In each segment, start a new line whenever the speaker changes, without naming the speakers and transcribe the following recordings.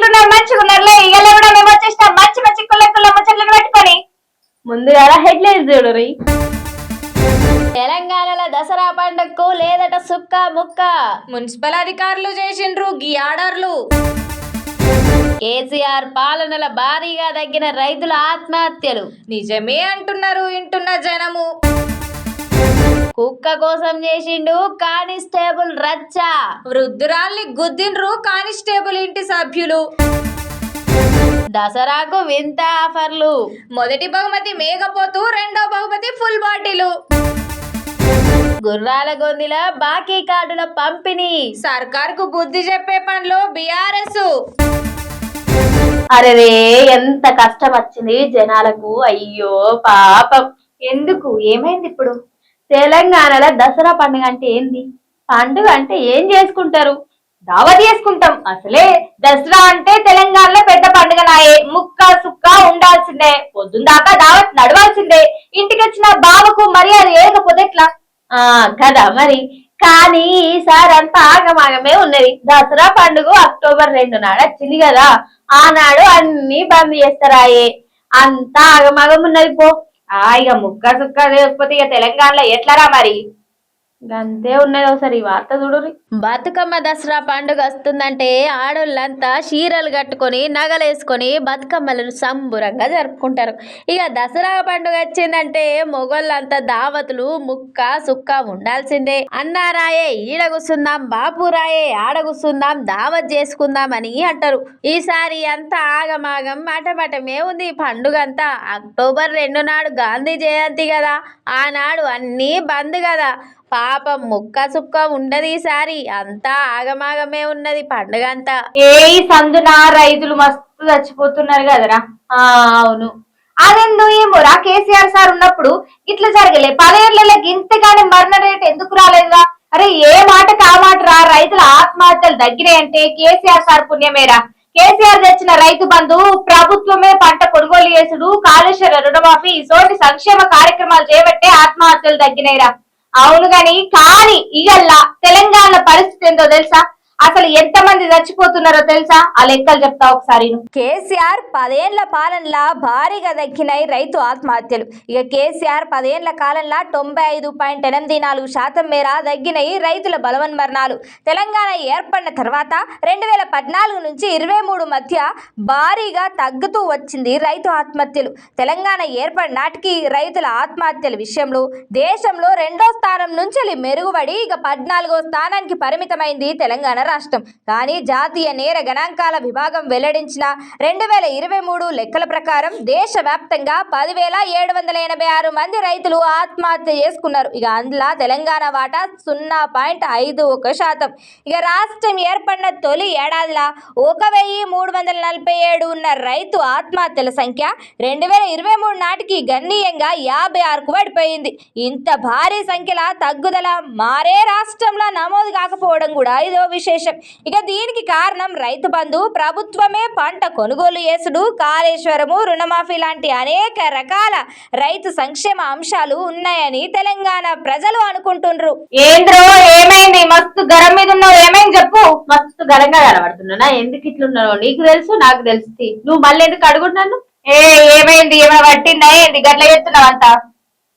ఎట్లున్నారు మంచిగా ఉన్నారులే. ఇవాళ కూడా మేము వచ్చేసినాం. మంచి మంచి కుల్ల కుల్ల ముచ్చట్లను పెట్టుకొని.
ముందుగా హెడ్లైన్స్ చూడరి
తెలంగాణలో దసరా పండుగకు లేదట సుక్క ముక్క.
మున్సిపల్ అధికారులు చేసిండ్రు గీ ఆర్డర్లు.
కేసీఆర్ పాలనల భారీగా తగ్గిన రైతుల ఆత్మహత్యలు.
నిజమే అంటున్నారు వింటున్న జనము.
కుక్క కోసం చేసిండు కానిస్టేబుల్ రచ్చ.
వృద్ధురాల్ని గుద్దిండ్రు కానిస్టేబుల్ ఇంటి సభ్యులు.
దసరాకు వింత ఆఫర్లు.
మొదటి బహుమతి మేకపోతూ రెండో బహుమతి ఫుల్ బాటిలు.
గుర్రాల గొందిల బాకీ కార్డుల పంపిణీ.
సర్కార్కు బుద్ధి చెప్పే పనిలో బీఆర్ఎస్
అరే ఎంత కష్టం వచ్చింది జనాలకు. అయ్యో పాపం. ఎందుకు? ఏమైంది ఇప్పుడు? తెలంగాణలో దసరా పండుగ అంటే ఏంది? పండుగ అంటే ఏం చేసుకుంటారు? దావత్ చేసుకుంటాం. అసలే దసరా అంటే తెలంగాణలో పెద్ద పండుగ నాయే. ముక్క సుక్క ఉండాల్సిందే. పొద్దున్న దాకా దావత్ నడవాల్సిందే. ఇంటికి వచ్చిన బావకు మర్యాద ఏకపోతే ఎట్లా? ఆ కదా మరి. కానీ ఈసారి అంతా ఆగమాగమే ఉన్నది. దసరా పండుగ అక్టోబర్ రెండు నాడు వచ్చింది కదా. ఆనాడు అన్ని బంద్ చేస్తారాయే. అంతా ఆగమాగం ఉన్నది పో. ఇక ముక్క సుక్క లేకపోతే ఇక తెలంగాణలో ఎట్లరా మరి? అంతే ఉన్నది ఒకసారి ఈ వార్త చూడురి
బతుకమ్మ దసరా పండుగ వస్తుందంటే ఆడోళ్ళంతా చీరలు కట్టుకొని నగలేసుకొని బతుకమ్మలను సంబురంగా జరుపుకుంటారు. ఇక దసరా పండుగ వచ్చిందంటే మొగోళ్ళంతా దావతులు ముక్క సుక్క ఉండాల్సిందే. అన్నారాయే ఈడ కూర్చుందాం బాపు రాయే ఆడ కూర్చుందాం దావత్ చేసుకుందాం అని అంటారు. ఈసారి అంతా ఆగమాగం మటమటమే ఉంది ఈ పండుగ అంతా అక్టోబర్ రెండు నాడు గాంధీ జయంతి కదా ఆనాడు అన్నీ బంద్ కదా. పాపం ముక్క సుక్క ఉండదు ఈసారి. అంతా ఆగమాగమే ఉన్నది పండుగ అంతా.
ఏ సందున రైతులు మస్తు చచ్చిపోతున్నారు కదరా. ఆ అవును. అదెందు ఏమోరా కేసీఆర్ సార్ ఉన్నప్పుడు ఇట్లా జరగలే. పదేళ్ళకి ఇంతగానే మరణ రేట్ ఎందుకు రాలేదురా? అరే ఏ మాట కామాట మాట రా? రైతుల ఆత్మహత్యలు తగ్గినాయంటే కేసీఆర్ సార్ పుణ్యమేరా. కేసీఆర్ తెచ్చిన రైతు బంధు ప్రభుత్వమే పంట కొనుగోలు చేసుడు కాళేశ్వర రుణమాఫీ ఇటువంటి సంక్షేమ కార్యక్రమాలు చేపట్టే ఆత్మహత్యలు తగ్గినాయిరా. అవును గాని కానీ ఇగల్లా తెలంగాణ పరిస్థితి ఏందో తెలుసా? అసలు ఎంత మంది చచ్చిపోతున్నారో తెలుసా? ఆ లెక్కలు చెప్తా ఒకసారి
కేసీఆర్ పదేళ్ళ పాలనలా భారీగా దక్కినాయి రైతు ఆత్మహత్యలు. ఇక కేసీఆర్ పదేళ్ళ కాలంలో తొంభై ఐదు పాయింట్ ఎనిమిది నాలుగు శాతం మేర తగ్గినాయి రైతుల బలవన్మరణాలు తెలంగాణ ఏర్పడిన తర్వాత రెండు వేల పద్నాలుగు నుంచి ఇరవై మూడు మధ్య భారీగా తగ్గుతూ వచ్చింది రైతు ఆత్మహత్యలు. తెలంగాణ ఏర్పడిన నాటికి రైతుల ఆత్మహత్యల విషయంలో దేశంలో రెండో స్థానం నుంచి మెరుగుపడి ఇక పద్నాలుగో స్థానానికి పరిమితమైంది తెలంగాణ రాష్ట్రం. కానీ జాతీయ నేర గణాంకాల విభాగం వెల్లడించిన రెండు వేల ఇరవై మూడు లెక్కల ప్రకారం దేశవ్యాప్తంగా పదివేల ఏడు వందల ఎనభై ఆరు మంది రైతులు ఆత్మహత్య చేసుకున్నారు. ఇక అందులో తెలంగాణ వాటా సున్నా పాయింట్ ఐదు ఒక శాతం. ఇక రాష్ట్రం ఏర్పడిన తొలి ఏడాదిలో ఒక వెయ్యి మూడు వందల నలభై ఏడు ఉన్న రైతు ఆత్మహత్యల సంఖ్య రెండు వేల ఇరవై మూడు నాటికి గణనీయంగా యాభై ఆరుకు పడిపోయింది. ఇంత భారీ సంఖ్యల తగ్గుదల మారే రాష్ట్రంలో నమోదు కాకపోవడం కూడా ఇదో విశేషం. ఇక దీనికి కారణం రైతు బంధు. ప్రభుత్వమే పంట కొనుగోలు చేసుడు. కాళేశ్వరము రుణమాఫీ లాంటి అనేక రకాల రైతు సంక్షేమ అంశాలు ఉన్నాయని తెలంగాణ ప్రజలు అనుకుంటుండ్రు.
ఏంద్రో ఏమైంది? మస్తు గరం మీద ఉన్నావు. ఏమైంది చెప్పు. మస్తు గరంగా కనబడుతున్నా ఎందుకు ఇట్లున్నావు? నీకు తెలుసు నాకు తెలుసు. నువ్వు మళ్ళీ ఎందుకు అడుగుతున్నాను
ఏ ఏమైంది? ఏమైనా పట్టిందా? ఏంది? గట్ల చేస్తున్నావు అంతా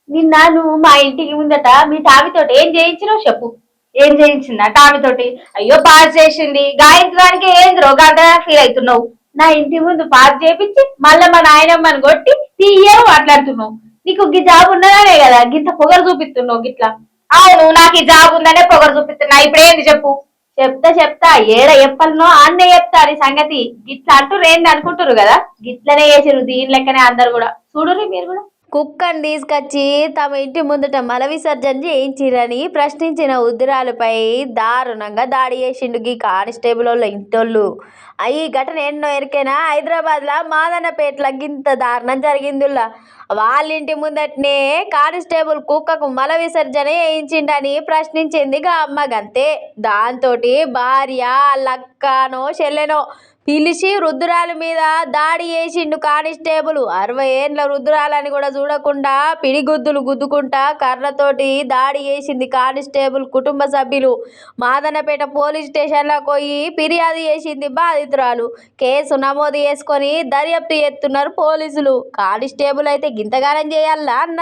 నిన్న నువ్వు మా ఇంటికి ముందట మీ తామితోటి ఏం చేయించినావు చెప్పు.
ఏం చేయించిందా? టామి తోటి. అయ్యో పాస్ చేసింది. గాయించడానికి ఏం గంట ఫీల్ అవుతున్నావు?
నా ఇంటి ముందు పాస్ చేపించి మళ్ళీ మా నాయనమ్మని కొట్టి తీయవు మాట్లాడుతున్నావు. నీకు గి జాబ్ ఉన్నదానే కదా? గింత పొగరు చూపిస్తున్నావు గిట్లా.
అవును నాకు ఈ జాబ్ ఉందనే పొగరు చూపిస్తున్నా. ఇప్పుడు ఏంది చెప్పు?
చెప్తా చెప్తా. ఏడ చెప్పాలనో అన్నే చెప్తా నీ సంగతి. గిట్లా అంటూ రేంది అనుకుంటారు కదా? గిట్లనే చేసిరు దీని లెక్కనే అందరు కూడా. చూడురి మీరు కూడా.
కుక్కను తీసుకొచ్చి తమ ఇంటి ముందట మల విసర్జన చేయించిరని ప్రశ్నించిన ఉద్రాలపై దారుణంగా దాడి చేసిండు ఈ కానిస్టేబుల్ వాళ్ళ ఇంటోళ్ళు. ఆ ఈ ఘటన ఎన్నో ఎరికైనా హైదరాబాద్లో మాదన్నపేటలో గింత దారుణం జరిగిందిలా వాళ్ళ ఇంటి ముందటనే కానిస్టేబుల్ కుక్కకు మల విసర్జన చేయించిండని ప్రశ్నించింది గా అమ్మగంతే. దాంతో భార్య లక్కనో చెల్లెనో పిలిచి రుద్రాల మీద దాడి చేసిండు కానిస్టేబుల్. అరవై ఏండ్ల రుద్రాలని కూడా చూడకుండా పిడిగుద్దులు గుద్దుకుంటా కర్రతోటి దాడి చేసింది కానిస్టేబుల్ కుటుంబ సభ్యులు. మాదనపేట పోలీస్ స్టేషన్లో పోయి ఫిర్యాదు చేసింది బాధితురాలు. కేసు నమోదు చేసుకొని దర్యాప్తు చేస్తున్నారు పోలీసులు. కానిస్టేబుల్ అయితే గింతగానం చేయాలా అన్న?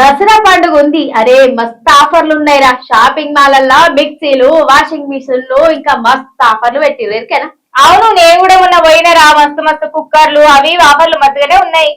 దసరా పండుగ ఉంది. అరే మస్త్ ఆఫర్లు ఉన్నాయిరా. షాపింగ్ మాల్ మిక్సీలు వాషింగ్ మిషన్లు ఇంకా మస్త్ ఆఫర్లు పెట్టిరు ఎరికేనా?
అవును నేను కూడా మొన్న పోయినరా మస్తు మస్తు కుక్కర్లు అవి ఆఫర్లు మస్తుగానే ఉన్నాయి.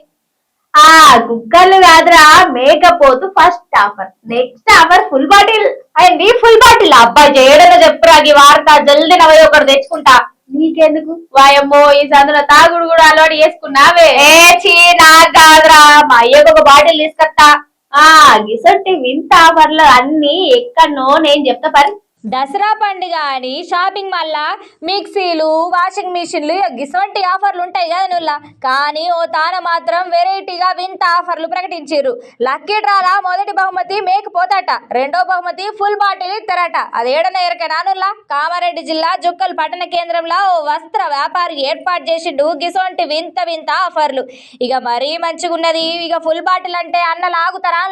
ఆ కుక్కర్లు కాదురా మేకపోతు first offer next offer full bottle
అయింది ఫుల్ బాటిల్ అబ్బాయి చేయడలో చెప్పురా ఈ వార్త జల్దీ నవ్వు ఒకటి తెచ్చుకుంటా.
నీకెందుకు? వాయమ్మో ఈ సందులో తాగుడు కూడా అలవాటు చేసుకున్నావే.
ఏ చీ నాకు కాదురా. మా అయ్యకు ఒక బాటిల్ తీసుకొస్తా.
ఆ గిసొంటి వింత ఆఫర్లు అన్ని ఎక్కడనో నేను చెప్తా పరి.
దసరా పండుగ అని షాపింగ్ మళ్ళా మిక్సీలు వాషింగ్ మిషన్లు గిసొంటి ఆఫర్లు ఉంటాయి కదా నువ్వులా కానీ ఓ తాన మాత్రం వెరైటీగా వింత ఆఫర్లు ప్రకటించారు. లక్కీ డ్రాలా మొదటి బహుమతి మేకపోతాట రెండో బహుమతి ఫుల్ బాటిల్ ఇస్తారట అదేడన ఎరకనా నుల్ల? కామారెడ్డి జిల్లా జుక్కల్ పట్టణ కేంద్రంలో ఓ వస్త్ర వ్యాపారి ఏర్పాటు చేసిండు గిసొంటి వింత వింత ఆఫర్లు. ఇక మరీ మంచిగున్నది ఇక ఫుల్ బాటిల్ అంటే అన్న లాగుతారా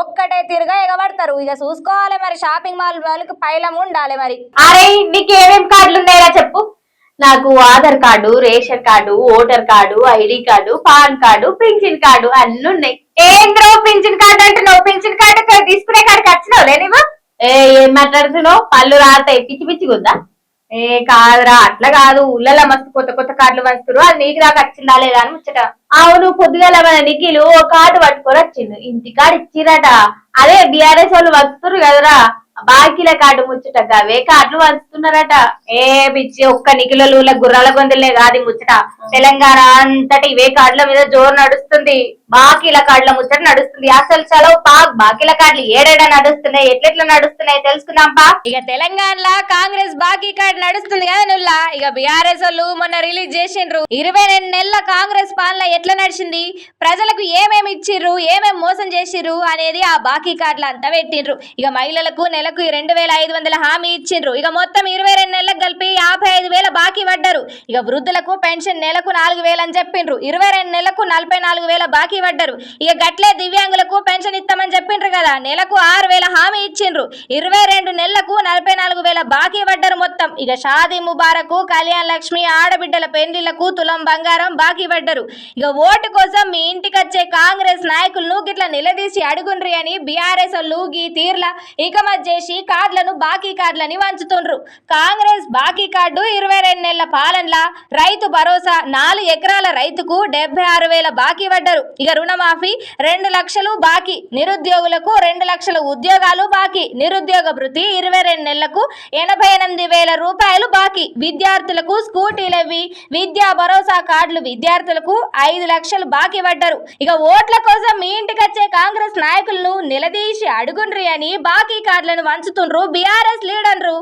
ఒక్కటే తిరుగా ఎగబడతారు. ఇక చూసుకోవాలి మరి షాపింగ్ మాల్ వాళ్ళకి పైలా ఉండాలి మరి.
అరే నీకు ఏమేం కార్డులు ఉన్నాయరా చెప్పు.
నాకు Aadhaar card ration card voter card ID card PAN card pension card అన్ని ఉన్నాయి.
ఏంద్రో పింఛన్ కార్డు అంటే నువ్వు పింఛన్ కార్డు తీసుకునే కాడికి వచ్చినావు లేనివా
ఏ ఏం మాట్లాడుతున్నావు? పళ్ళు రాతాయి పిచ్చి పిచ్చి గుద్దా
ఏ కాదురా అట్లా కాదు. ఊళ్ళలో మస్తు కొత్త కొత్త కార్డులు వస్తున్నారు. అది నీకు దాకా వచ్చిందా లేదా అని ముచ్చట.
అవును పొద్దుగాల మన నిఖిలు ఓ కార్డు పట్టుకొని వచ్చిండు. ఇంటి కార్డు ఇచ్చిరట. అదే బిఆర్ఎస్ వాళ్ళు వస్తున్నారు కదరా. బాకీల కార్డు ముచ్చట అవే కార్డులు వంచుతున్నారట
ఏ పిచ్చి ఒక్క నిఖిలలు గుర్రాల గొంతులే కాదు ముచ్చట. తెలంగాణ అంతటి ఇవే కార్డుల మీద జోరు నడుస్తుంది. బాకీల కార్డుల ముచ్చట నడుస్తుంది. అసలు చలో పాక్. బాకీల కార్డులు ఏడేడా నడుస్తున్నాయి? ఎట్లెట్లా నడుస్తున్నాయి తెలుసుకుందాం పా.
ఇక తెలంగాణలో కాంగ్రెస్ బాకీ కార్డు నడుస్తుంది కదా నుల్లా? ఇక బీఆర్ఎస్ వాళ్ళు మొన్న రిలీజ్ చేసిండ్రు. ఇరవై రెండు నెలల కాంగ్రెస్ పాలన ఎట్లా నడిచింది? ప్రజలకు ఏమేమి ఇచ్చిర్రు? ఏమేమి మోసం చేసిర్రు? అనేది ఆ బాకీ కార్డులు అంతా పెట్టిండ్రు ఇక మహిళలకు నెలకు రెండు వేల ఐదు వందల హామీ ఇచ్చిండ్రు ఇక మొత్తం ఇరవై రెండు నెలలకు కలిపి యాభై ఐదు వేల బాకీ పడ్డారు. ఇక వృద్ధులకు పెన్షన్ నెలకు నాలుగు వేలు అని చెప్పిండ్రు ఇరవై రెండు నెలలకు నలభై నాలుగు వేల బాకీ పడ్డారు. ఇక గట్లే దివ్యాంగులకు పెన్షన్ ఇస్తామని చెప్పిండ్రు కదా. నెలకు ఆరు వేల హామీ ఇచ్చిండ్రు. ఇరవై రెండు నెలలకు నలభై నాలుగు వేల బాకీ పడ్డారు మొత్తం. ఇక షాదీ ముబారకు కళ్యాణ్ లక్ష్మి ఆడబిడ్డల పెండ్లిలకు తులం బంగారం బాకీ పడ్డారు ఇక ఓటు కోసం మీ ఇంటికి వచ్చే కాంగ్రెస్ నాయకులను గిట్లా నిలదీసి అడుగుండ్రి అని బీఆర్ఎస్ వాళ్ళు గీ తీర్ల ఇకమత్ చేసి కార్డులను బాకీ కార్డులని వంచుతుండ్రు. కాంగ్రెస్ బాకీ కార్డు ఇరవై రెండు నెలల పాలనలా రైతు భరోసా నాలుగు ఎకరాల రైతుకు డెబ్బై ఆరు వేల బాకీ పడ్డారు ఇక రుణమాఫీ రెండు లక్షలు బాకీ. నిరుద్యోగులకు రెండు లక్షల ఉద్యోగాలు బాకీ. నిరుద్యోగ భృతి ఇరవై రెండు నెలలకు ఎనభై ఎనిమిది వేల రూపాయలు బాకీ. విద్యార్థులకు స్కూటీలవి విద్యా భరోసా కార్డులు విద్యార్థులకు ఐదు లక్షలు బాకీ పడ్డారు. ఇక ఓట్ల కోసం మీ ఇంటికి వచ్చే కాంగ్రెస్ నాయకులను నిలదీసి అడుగుండ్రి అని బాకీ కార్డులను వంచుతుండ్రు బీఆర్ఎస్ లీడర్లు.